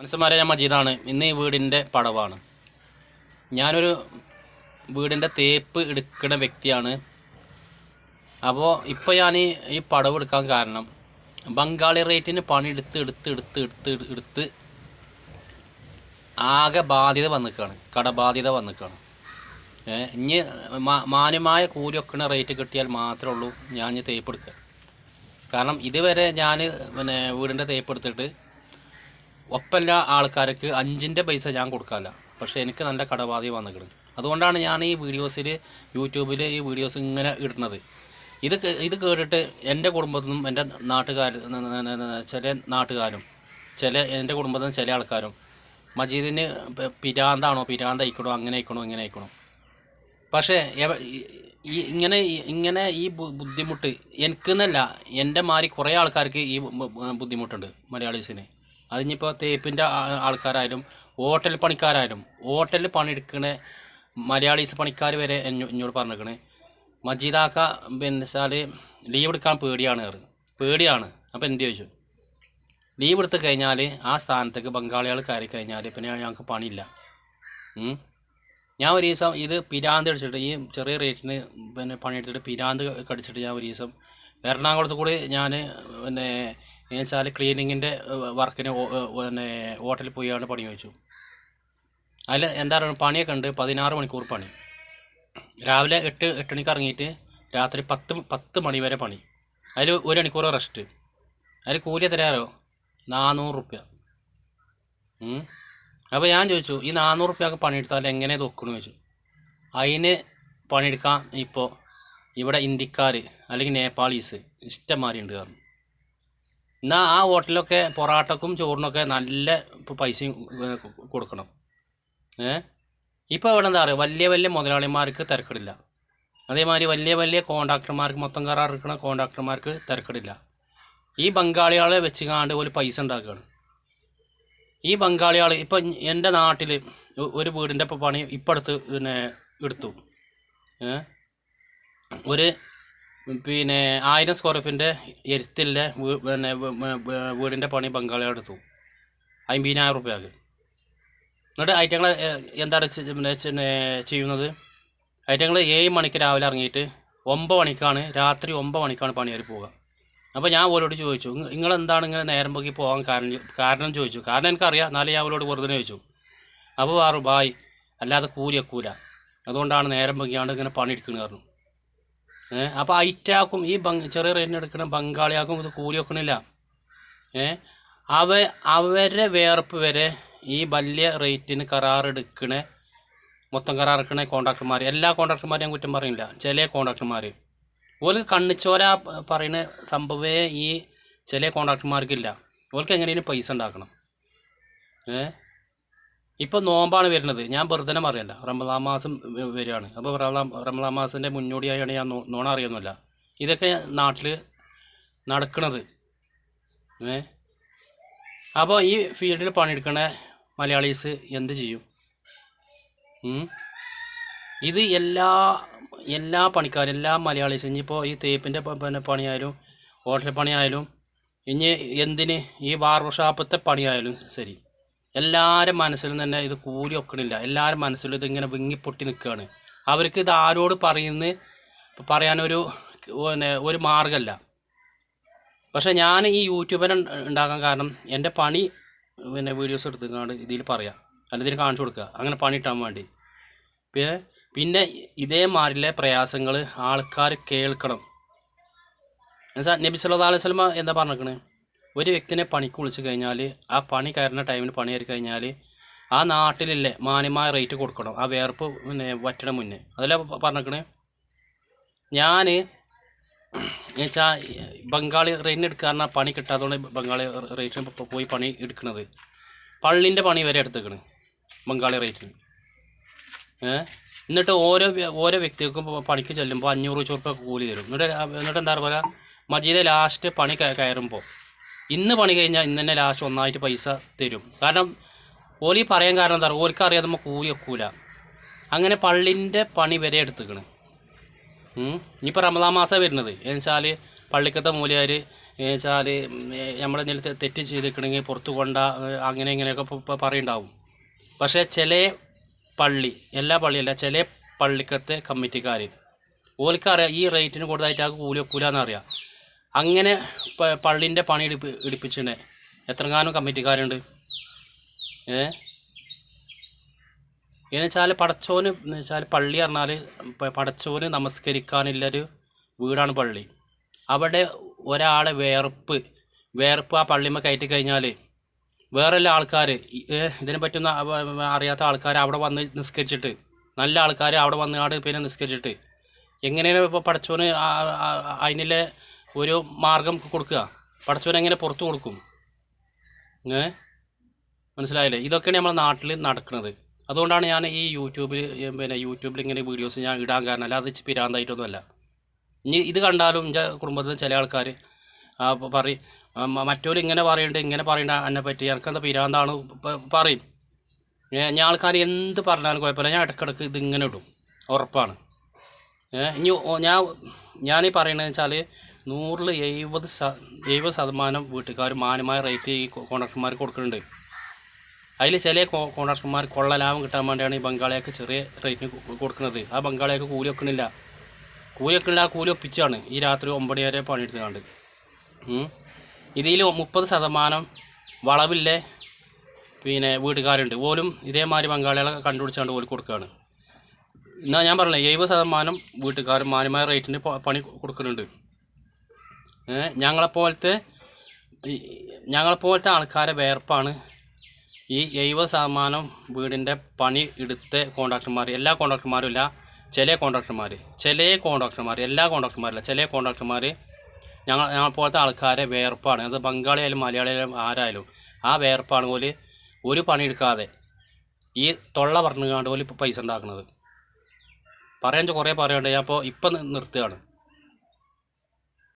മനസ്സന്മാരെ ഞാൻ മജീദാണ്. ഇന്ന് ഈ വീടിന്റെ പടവാണ്. ഞാനൊരു വീടിന്റെ തേപ്പ് എടുക്കുന്ന വ്യക്തിയാണ്. അപ്പോൾ ഇപ്പോൾ ഞാൻ ഈ പടവ് എടുക്കാൻ കാരണം ബംഗാളി റേറ്റിന് പണി എടുത്ത് എടുത്ത് എടുത്ത് എടുത്ത് എടുത്ത് ആകെ ബാധ്യത വന്നിക്കാണ്. കടബാധ്യത വന്നിക്കാണ്. ഇനി മാന്യമായ കൂലി വെക്കുന്ന റേറ്റ് കിട്ടിയാൽ മാത്രമേ ഉള്ളൂ ഞാൻ തേപ്പ് എടുക്കുക. കാരണം ഇതുവരെ ഞാൻ പിന്നെ വീടിന്റെ തേപ്പ് എടുത്തിട്ട് ഒപ്പല്ല ആൾക്കാർക്ക് അഞ്ചിന്റെ പൈസ ഞാൻ കൊടുക്കാമല്ല പക്ഷേ എനിക്ക് നല്ല കടബാധ്യത വന്നിട്ടുണ്ട് അതുകൊണ്ടാണ് ഞാൻ ഈ വീഡിയോസിൽ യൂട്യൂബിൽ ഈ വീഡിയോസ് ഇങ്ങനെ ഇടുന്നത്. ഇത് ഇത് കേട്ടിട്ട് എന്റെ കുടുംബത്തിൽ നിന്നും എന്റെ നാട്ടുകാർ ചില നാട്ടുകാരും ചില എന്റെ കുടുംബത്തിൽ നിന്ന് ചില ആൾക്കാരും മജീദിന് പിരാന്താണോ പിരാന്ത അയക്കണോ അങ്ങനെ ആയിക്കണോ ഇങ്ങനെ ആയിക്കണോ പക്ഷേ ഈ- ഇങ്ങനെ ഇങ്ങനെ ഈ ബുദ്ധിമുട്ട് എനിക്കെന്നല്ല എന്റെ മാറി കുറേ ആൾക്കാർക്ക് ഈ ബുദ്ധിമുട്ടുണ്ട് മലയാളീസിന്. അതിനിപ്പോൾ തേപ്പിന്റെ ആൾക്കാരായാലും ഹോട്ടൽ പണിക്കാരായാലും ഹോട്ടലിൽ പണിയെടുക്കണ മലയാളീസ് പണിക്കാർ വരെ എന്നോ- എന്നോട് പറഞ്ഞിരിക്കണേ മജീദാക്ക പിന്നെ വെച്ചാൽ ലീവ് എടുക്കാൻ പേടിയാണ് കയറി പേടിയാണ്. അപ്പോൾ എന്ത് ചോദിച്ചു? ലീവ് എടുത്ത് കഴിഞ്ഞാൽ ആ സ്ഥാനത്തേക്ക് ബംഗാളികൾ കയറി കഴിഞ്ഞാൽ പിന്നെ ഞങ്ങൾക്ക് പണിയില്ല. ഞാൻ ഒരു ദിവസം ഇത് പിരാന്ത് അടിച്ചിട്ട് ഈ ചെറിയ റേറ്റിന് പിന്നെ പണിയെടുത്തിട്ട് പിരാന്ത് കടിച്ചിട്ട് ഞാൻ ഒരു ദിവസം എറണാകുളത്ത് കൂടി ഞാൻ പിന്നെ എന്ന് വെച്ചാൽ ക്ലീനിങ്ങിന്റെ വർക്കിന് പിന്നെ ഹോട്ടലിൽ പോയാണ് പണി ചോദിച്ചു. അതിൽ എന്താ പറയുക പണിയൊക്കെ ഉണ്ട് പതിനാറ് മണിക്കൂർ പണി. രാവിലെ എട്ട് എട്ട് മണിക്ക് ഇറങ്ങിയിട്ട് രാത്രി പത്ത് പത്ത് മണി വരെ പണി. അതിൽ ഒരു മണിക്കൂർ റെസ്റ്റ് അതിൽ കൂലി എത്രയാറോ നാനൂറ് റുപ്യ. അപ്പോൾ ഞാൻ ചോദിച്ചു ഈ നാനൂറ് റുപ്യൊക്കെ പണിയെടുത്താൽ എങ്ങനെ തോക്കണമെന്ന് ചോദിച്ചു. അതിന് പണിയെടുക്കാൻ ഇപ്പോൾ ഇവിടെ ഇന്ത്യക്കാർ അല്ലെങ്കിൽ നേപ്പാളീസ് ഇഷ്ടംമാരി ഉണ്ട് കാരണം എന്നാൽ ആ ഹോട്ടലിലൊക്കെ പൊറാട്ടക്കും ചോറിനൊക്കെ നല്ല പൈസയും കൊടുക്കണം. ഏ? ഇപ്പോൾ ഇവിടെ എന്താ പറയുക വലിയ വലിയ മുതലാളിമാർക്ക് തിരക്കിടില്ല. അതേമാതിരി വലിയ വലിയ കോൺട്രാക്ടർമാർക്ക് മൊത്തം കരാർ എടുക്കുന്ന കോൺട്രാക്ടർമാർക്ക് തിരക്കിടില്ല. ഈ ബംഗാളികളെ വെച്ച് കാണ്ട് ഒരു പൈസ ഉണ്ടാക്കുകയാണ്. ഈ ബംഗാളികൾ ഇപ്പം എന്റെ നാട്ടിൽ ഒരു വീടിന്റെ ഇപ്പോൾ പണി ഇപ്പം അടുത്ത് പിന്നെ എടുത്തു. ഏ? ഒരു പിന്നെ ആയിരം സ്ക്വയർ ഫീറ്റിന്റെ എരുത്തിലെ പിന്നെ വീടിന്റെ പണി ബംഗാളികൾ എടുത്തു. അമ്പതിനായിരം റുപ്യക്ക്. എന്നിട്ട് ഐറ്റങ്ങൾ എന്താണ് പിന്നെ ചെയ്യുന്നത്? ഐറ്റങ്ങൾ ഏഴ് മണിക്ക് രാവിലെ ഇറങ്ങിയിട്ട് ഒമ്പത് മണിക്കാണ് രാത്രി ഒമ്പത് മണിക്കാണ് പണിയേറി പോവുക. അപ്പോൾ ഞാൻ അവരോട് ചോദിച്ചു നിങ്ങൾ എന്താണ് ഇങ്ങനെ നേരം പോക്കി പോകാൻ കാരണം കാരണം ചോദിച്ചു. കാരണം എനിക്കറിയാം എന്നാലും ഞാൻ അവരോട് വെറുതെ ചോദിച്ചു. അപ്പോൾ വേറെ ബായ് അല്ലാതെ കൂലി കൂല അതുകൊണ്ടാണ് നേരം പൊക്കിയാണ്ട് ഇങ്ങനെ പണിയെടുക്കുന്നത് പറഞ്ഞു. അപ്പോൾ ഐറ്റാക്കും ഈ ചെറിയ റേറ്റിന് എടുക്കുന്ന ബംഗാളിയാക്കും ഇത് കൂലി വെക്കണില്ല. ഏഹ് അവ അവരെ വേർപ്പ് വരെ ഈ വലിയ റേറ്റിന് കരാറെടുക്കണ മൊത്തം കരാറെടുക്കണ കോൺട്രാക്ടർമാർ എല്ലാ കോൺട്രാക്ടർമാരെയും കുറ്റം പറയില്ല ചില കോൺട്രാക്ടർമാർ ഓൽ കണ്ണിച്ചോര പറയുന്ന സംഭവമേ ഈ ചില കോൺട്രാക്ടർമാർക്കില്ല. ഓൾക്ക് എങ്ങനെയും പൈസ ഉണ്ടാക്കണം. ഏ? ഇപ്പോൾ നോമ്പാണ് വരുന്നത്. ഞാൻ വെറുതെ അറിയില്ല റമദാൻ മാസം വരികയാണ്. അപ്പോൾ റമദാൻ മാസത്തിന്റെ മുന്നോടിയായാണ് ഞാൻ നോണ അറിയുന്നില്ല ഇതൊക്കെ നാട്ടിൽ നടക്കുന്നത് ഏ? അപ്പോൾ ഈ ഫീൽഡിൽ പണിയെടുക്കണ മലയാളീസ് എന്ത് ചെയ്യും? ഇത് എല്ലാ എല്ലാ പണിക്കാരും എല്ലാ മലയാളീസും ഇനിയിപ്പോൾ ഈ തേപ്പിന്റെ പിന്നെ പണിയായാലും ഹോട്ടൽ പണിയായാലും ഇനി എന്തിന് ഈ ബാർബർ ഷാപ്പത്തെ പണിയായാലും ശരി. എല്ലാവരും മനസ്സിലും തന്നെ ഇത് കൂലി വെക്കണില്ല. എല്ലാവരും മനസ്സിലും ഇതിങ്ങനെ വിങ്ങിപ്പൊട്ടി നിൽക്കുകയാണ് അവർക്ക് ഇത് ആരോട് പറയുന്ന പറയാനൊരു പിന്നെ ഒരു മാർഗമല്ല പക്ഷേ ഞാൻ ഈ യൂട്യൂബറെ ഉണ്ടാക്കാൻ കാരണം എന്റെ പണി പിന്നെ വീഡിയോസ് എടുത്തുകൊണ്ട് ഇതിൽ പറയാം. അല്ല ഇതിൽ കാണിച്ചു കൊടുക്കുക അങ്ങനെ പണി ഇട്ടാൻ വേണ്ടി. പിന്നെ പിന്നെ ഇതേമാരിലെ പ്രയാസങ്ങൾ ആൾക്കാർ കേൾക്കണം. എന്നുവെച്ചാൽ നബി സല്ലല്ലാഹു അലൈഹി എന്താ പറഞ്ഞിരിക്കണേ ഒരു വ്യക്തിനെ പണിക്ക് വിളിച്ചു കഴിഞ്ഞാൽ ആ പണി കയറുന്ന ടൈമിന് പണി കയറി കഴിഞ്ഞാൽ ആ നാട്ടിലില്ലേ മാന്യമായ റേറ്റ് കൊടുക്കണം. ആ വേർപ്പ് പിന്നെ വറ്റണ മുന്നേ. അതല്ല പറഞ്ഞിരിക്കണേ ഞാൻ എന്നുവെച്ചാൽ ബംഗാളി റേറ്റിന് എടുക്കാറിന പണി കിട്ടാത്തതുകൊണ്ട് ബംഗാളി റേറ്റിന് പോയി പണി എടുക്കുന്നത് പള്ളിന്റെ പണി വരെ എടുത്തേക്കണ് ബംഗാളി റേറ്റിന് എന്നിട്ട് ഓരോ ഓരോ വ്യക്തികൾക്കും പണിക്ക് ചെല്ലുമ്പോൾ അഞ്ഞൂറ് റുപ്യ കൂലി തരും. എന്നിട്ട് എന്നിട്ട് എന്താ പറയുക മജീദ് ലാസ്റ്റ് പണി കയറുമ്പോൾ ഇന്ന് പണി കഴിഞ്ഞാൽ ഇന്ന് തന്നെ ലാസ്റ്റ് ഒന്നായിട്ട് പൈസ തരും. കാരണം ഓലി പറയാൻ കാരണം എന്താ പറയുക ഓലിക്ക് അറിയാതെ നമ്മൾ കൂലി വെക്കൂല. അങ്ങനെ പള്ളിന്റെ പണി വരെ എടുത്തുക്കണ്. ഇനിയിപ്പോൾ റമദാ മാസമാണ് വരുന്നത്. എന്ന് വെച്ചാൽ പള്ളിക്കത്തെ മൂലയാർ വെച്ചാൽ നില തെറ്റ് ചെയ്തിരിക്കണമെങ്കിൽ പുറത്ത് കൊണ്ട അങ്ങനെ ഇങ്ങനെയൊക്കെ പറയുണ്ടാവും. പക്ഷേ ചില പള്ളി എല്ലാ പള്ളിയല്ല ചില പള്ളിക്കത്തെ കമ്മിറ്റിക്കാർ ഓൽക്കറിയാം ഈ റേറ്റിന് കൂടുതലായിട്ട് ആ കൂലി വെക്കൂലെന്ന് അറിയാം അങ്ങനെ പള്ളിന്റെ പണി എടുപ്പ് എടുപ്പിച്ചിട്ട് എത്രങ്ങാനും കമ്മിറ്റിക്കാരുണ്ട്. ഏ? എന്ന് വെച്ചാൽ പടച്ചോന് എന്ന് വെച്ചാൽ പള്ളി പറഞ്ഞാൽ പടച്ചോന് നമസ്കരിക്കാനുള്ളൊരു വീടാണ് പള്ളി. അവിടെ ഒരാളെ വേർപ്പ് വേർപ്പ് ആ പള്ളിമ കയറ്റി കഴിഞ്ഞാൽ വേറെല്ലാം ആൾക്കാർ ഇതിനെ പറ്റുന്ന അറിയാത്ത ആൾക്കാർ അവിടെ വന്ന് നിസ്കരിച്ചിട്ട് നല്ല ആൾക്കാർ അവിടെ വന്നാട് പിന്നെ നിസ്കരിച്ചിട്ട്. എങ്ങനെയാണ് ഇപ്പോൾ പടച്ചോന് അതിനുള്ള ഒരു മാർഗം കൊടുക്കുക. പടച്ചോൻ പുറത്തു കൊടുക്കും? ഏ? മനസ്സിലായില്ലേ? ഇതൊക്കെയാണ് നമ്മുടെ നാട്ടിൽ നടക്കുന്നത് അതുകൊണ്ടാണ് ഞാൻ ഈ യൂട്യൂബിൽ പിന്നെ യൂട്യൂബിൽ ഇങ്ങനെ വീഡിയോസ് ഞാൻ ഇടാൻ കാരണം അല്ല അത് പിരാന്തായിട്ടൊന്നുമല്ല. ഇനി ഇത് കണ്ടാലും എന്റെ കുടുംബത്തിൽ ചില ആൾക്കാർ പറയും മറ്റോർ ഇങ്ങനെ പറയുന്നുണ്ട് ഇങ്ങനെ പറയണ്ട എന്നെ പറ്റി എനിക്കെന്താ പിരാന്താണ് പറയും. ഞാൻ ആൾക്കാർ എന്ത് പറഞ്ഞാലും കുഴപ്പമില്ല. ഞാൻ ഇടയ്ക്കിടയ്ക്ക് ഇതിങ്ങനെ ഇടും. ഉറപ്പാണ്. ഇനി ഞാൻ ഞാൻ ഈ പറയുന്നത് വെച്ചാൽ നൂറിൽ എഴുപത് എഴുപത് ശതമാനം വീട്ടുകാർ മാന്യമായ റേറ്റ് ഈ കോൺട്രാക്ടർമാർ കൊടുക്കുന്നുണ്ട്. അതിൽ ചില കോൺട്രാക്ടർമാർ കൊള്ള ലാഭം കിട്ടാൻ വേണ്ടിയാണ് ഈ ബംഗാളിയൊക്കെ ചെറിയ റേറ്റിന് കൊടുക്കുന്നത്. ആ ബംഗാളിയൊക്കെ കൂലി വെക്കണില്ല കൂലി വെക്കണില്ല ആ കൂലി ഒപ്പിച്ചാണ് ഈ രാത്രി ഒമ്പത് വരെ പണിയെടുത്തുകൊണ്ട് ഇതിൽ മുപ്പത് ശതമാനം വളവില്ലേ പിന്നെ വീട്ടുകാരുണ്ട്. പോലും ഇതേമാതിരി ബംഗാളികളെ കണ്ടുപിടിച്ചാണ്ട് ഓൽ കൊടുക്കുകയാണ് എന്നാൽ ഞാൻ പറഞ്ഞില്ലേ എഴുപത് ശതമാനം വീട്ടുകാർ മാന്യമായ റേറ്റിന് പണി കൊടുക്കുന്നുണ്ട്. ഞങ്ങളെപ്പോലത്തെ ഞങ്ങളെപ്പോലത്തെ ആൾക്കാരെ വേർപ്പാണ് ഈ എഴുപത് ശതമാനം വീടിന്റെ പണി എടുത്ത കോൺട്രാക്ടർമാർ എല്ലാ കോൺട്രാക്ടർമാരും ഇല്ല ചില കോൺട്രാക്ടർമാർ ചില കോൺട്രാക്ടർമാർ എല്ലാ കോൺട്രാക്ടർമാരില്ല ചില കോൺട്രാക്ടർമാർ ഞങ്ങൾ ഞങ്ങളെപ്പോലത്തെ പോലത്തെ ആൾക്കാരെ വേർപ്പാണ്. അത് ബംഗാളിയായാലും മലയാളിയായാലും ആരായാലും ആ വേർപ്പാണ് പോലെ ഒരു പണി എടുക്കാതെ ഈ തൊള്ള പറഞ്ഞുകൊണ്ട് പോലെ ഇപ്പോൾ പൈസ ഉണ്ടാക്കുന്നത്. പറയാൻ കുറേ പറയാണ്ട് ഞാൻ ഇപ്പോൾ ഇപ്പം നിർത്തുകയാണ്.